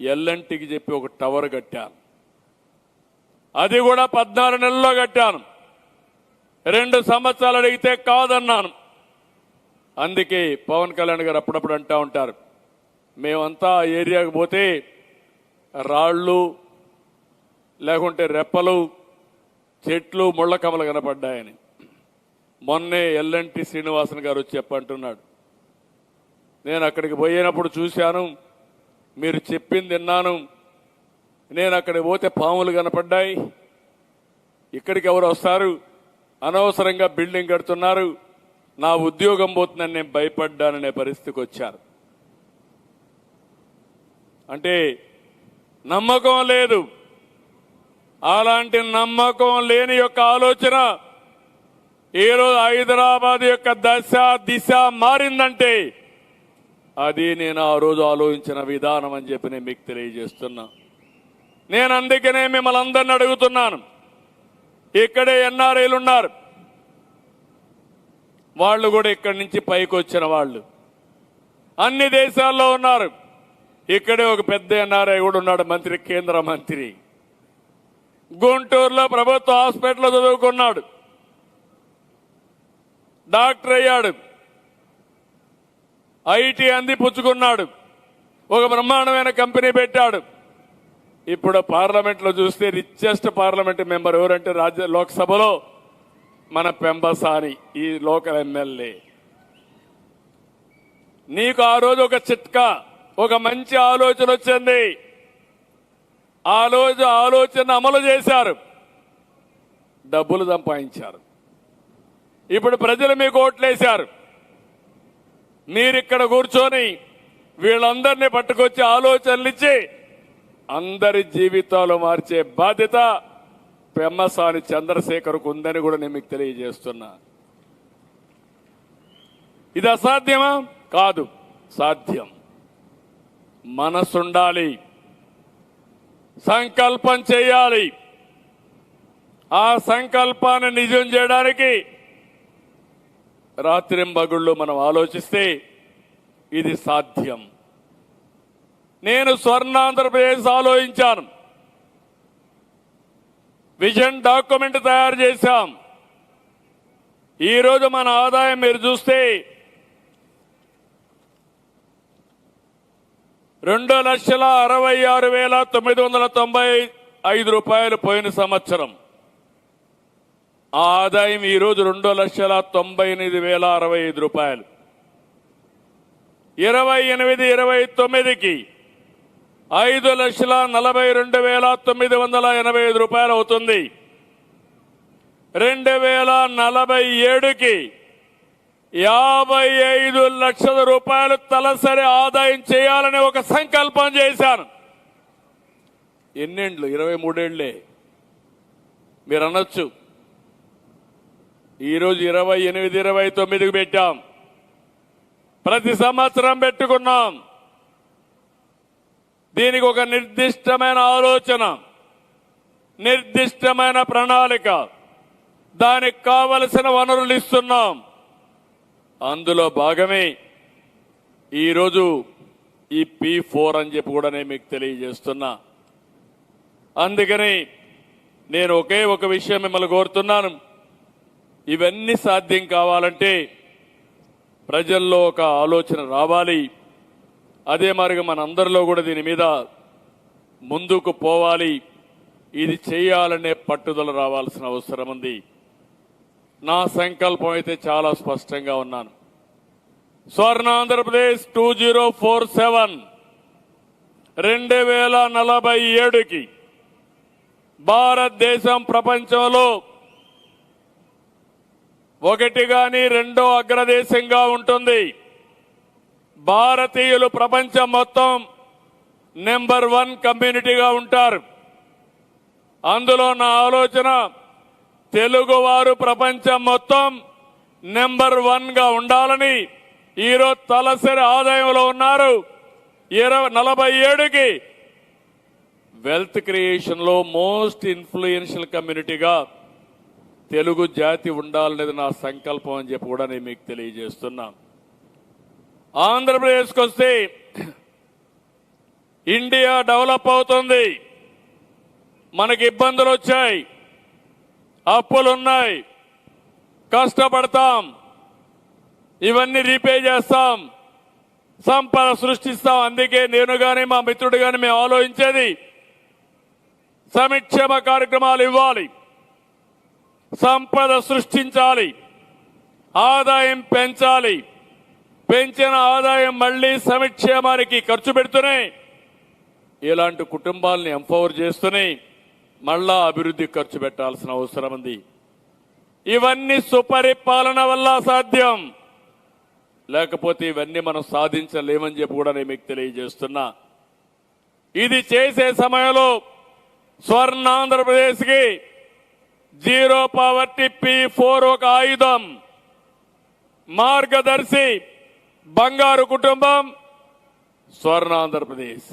ఎల్ఎన్టీకి చెప్పి ఒక టవర్ కట్టాను. అది కూడా పద్నాలుగు నెలల్లో కట్టాను. రెండు సంవత్సరాలు అడిగితే కాదన్నాను. అందుకే పవన్ కళ్యాణ్ గారు అప్పుడప్పుడు అంటూ ఉంటారు మేమంతా ఆ ఏరియాకు పోతే రాళ్ళు లేకుంటే రెప్పలు చెట్లు ముళ్ళ కమలు కనపడ్డాయని. మొన్నే ఎల్ఎన్టీ శ్రీనివాసన్ గారు వచ్చి చెప్పంటున్నాడు. నేను అక్కడికి పోయినప్పుడు చూశాను మీరు చెప్పింది విన్నాను. నేను అక్కడ పోతే పాములు కనపడ్డాయి. ఇక్కడికి ఎవరు వస్తారు? అనవసరంగా బిల్డింగ్ కడుతున్నారు. నా ఉద్యోగం పోతుందని నేను భయపడ్డాననే పరిస్థితికి వచ్చారు. అంటే నమ్మకం లేదు. అలాంటి నమ్మకం లేని యొక్క ఆలోచన ఈరోజు హైదరాబాద్ యొక్క దశ దిశ మారిందంటే అది నేను ఆ రోజు ఆలోచించిన విధానం అని చెప్పి నేను మీకు తెలియజేస్తున్నా. నేను అందుకనే మిమ్మల్ని అందరిని అడుగుతున్నాను. ఇక్కడే ఎన్ఆర్ఐలు ఉన్నారు. వాళ్ళు కూడా ఇక్కడి నుంచి పైకి వచ్చిన వాళ్ళు. అన్ని దేశాల్లో ఉన్నారు. ఇక్కడే ఒక పెద్ద ఎన్ఆర్ఐ కూడా ఉన్నాడు మంత్రి కేంద్ర మంత్రి. గుంటూరులో ప్రభుత్వ హాస్పిటల్లో చదువుకున్నాడు. డాక్టర్ అయ్యాడు. ఐటీ అంది పుచ్చుకున్నాడు. ఒక బ్రహ్మాండమైన కంపెనీ పెట్టాడు. ఇప్పుడు పార్లమెంట్లో చూస్తే రిచెస్ట్ పార్లమెంట్ మెంబర్ ఎవరంటే రాజ్య లోక్సభలో మన పెంబసాని ఈ లోకల్ ఎమ్మెల్యే. నీకు ఆ రోజు ఒక చిట్కా ఒక మంచి ఆలోచన వచ్చింది. ఆ రోజు ఆలోచన అమలు చేశారు. డబ్బులు సంపాదించారు. ఇప్పుడు ప్రజలు మీకు ఓట్లేశారు. మీరిక్కడ కూర్చొని వీళ్ళందరినీ పట్టుకొచ్చి ఆలోచనలిచ్చి అందరి జీవితాలు మార్చే బాధ్యత పెమ్మసాని చంద్రశేఖర్కు ఉందని కూడా నేను మీకు తెలియజేస్తున్నా. ఇది అసాధ్యమా? కాదు. సాధ్యం. మనసుండాలి. సంకల్పం చేయాలి. ఆ సంకల్పాన్ని నిజం చేయడానికి రాత్రింబగుళ్ళు మనం ఆలోచిస్తే ఇది సాధ్యం. నేను స్వర్ణాంధ్రప్రదేశ్ ఆలోచించాను. విజన్ డాక్యుమెంట్ తయారు చేశాం. ఈరోజు మన ఆదాయం మీరు చూస్తే రెండు లక్షల అరవై ఆరు వేల తొమ్మిది వందల తొంభై ఐదు రూపాయలు పోయిన సంవత్సరం. ఆ ఆదాయం ఈరోజు రెండు లక్షల తొంభై ఎనిమిది వేల అరవై ఐదు రూపాయలు. ఇరవై ఎనిమిది ఇరవై తొమ్మిదికి ఐదు లక్షల నలభై రెండు వేల తొమ్మిది వందల ఎనభై ఐదు రూపాయలు అవుతుంది. రెండు వేల నలభై ఏడుకి యాభై ఐదు లక్షల రూపాయలు తలసరి ఆదాయం చేయాలని ఒక సంకల్పం చేశాను. ఎన్నేండ్లు? ఇరవై మూడేళ్ళే. మీరు అనొచ్చు ఈరోజు ఇరవై ఎనిమిది ఇరవై తొమ్మిదికి పెట్టాం. ప్రతి సంవత్సరం పెట్టుకున్నాం. దీనికి ఒక నిర్దిష్టమైన ఆలోచన నిర్దిష్టమైన ప్రణాళిక. దానికి కావలసిన వనరులు ఇస్తున్నాం. అందులో భాగమే ఈరోజు ఈ పి ఫోర్ అని చెప్పి కూడా నేను మీకు తెలియజేస్తున్నా. అందుకని నేను ఒకే ఒక విషయం మిమ్మల్ని కోరుతున్నాను. ఇవన్నీ సాధ్యం కావాలంటే ప్రజల్లో ఒక ఆలోచన రావాలి. అదే మరిగా మనందరిలో కూడా దీని మీద ముందుకు పోవాలి. ఇది చేయాలనే పట్టుదల రావాల్సిన అవసరం ఉంది. నా సంకల్పం అయితే చాలా స్పష్టంగా ఉన్నాను. Swarna Andhra Pradesh two zero four seven రెండు వేల నలభై ఏడుకి భారతదేశం ప్రపంచంలో ఒకటి గాని రెండో అగ్రదేశంగా ఉంటుంది. భారతీయులు ప్రపంచం మొత్తం నెంబర్ వన్ కమ్యూనిటీగా ఉంటారు. అందులో నా ఆలోచన తెలుగువారు ప్రపంచం మొత్తం నెంబర్ వన్గా ఉండాలని ఈరోజు తలసరి ఆదాయంలో ఉన్నారు. ఇరవై నలభై ఏడుకి వెల్త్ క్రియేషన్లో మోస్ట్ ఇన్ఫ్లుయెన్షియల్ కమ్యూనిటీగా తెలుగు జాతి ఉండాలనేది నా సంకల్పం అని చెప్పి కూడా నేను మీకు తెలియజేస్తున్నాను ఆంధ్రప్రదేశ్కి వస్తే ఇండియా డెవలప్ అవుతుంది. మనకి ఇబ్బందులు వచ్చాయి. అప్పులున్నాయి కష్టపడతాం. ఇవన్నీ రీపే చేస్తాం. సంపద సృష్టిస్తాం. అందుకే నేను కానీ మా మిత్రుడు కానీ మేము ఆలోచించేది సమిక్షేమ కార్యక్రమాలు ఇవ్వాలి. సంపద సృష్టించాలి. ఆదాయం పెంచాలి. పెంచిన ఆదాయం మళ్ళీ సమక్షేమానికి ఖర్చు పెడుతూనే ఇలాంటి కుటుంబాలని ఎంపవర్ చేస్తూనే మళ్ళా అభివృద్ధి ఖర్చు పెట్టాల్సిన అవసరం ఉంది. ఇవన్నీ సుపరిపాలన వల్ల సాధ్యం. లేకపోతే ఇవన్నీ మనం సాధించలేమని చెప్పి కూడా నేను మీకు తెలియజేస్తున్నా. ఇది చేసే సమయంలో స్వర్ణ ఆంధ్రప్రదేశ్కి జీరో పావర్టీ పి ఫోర్ ఒక ఆయుధం. మార్గదర్శి బంగారు కుటుంబం స్వర్ణ ఆంధ్రప్రదేశ్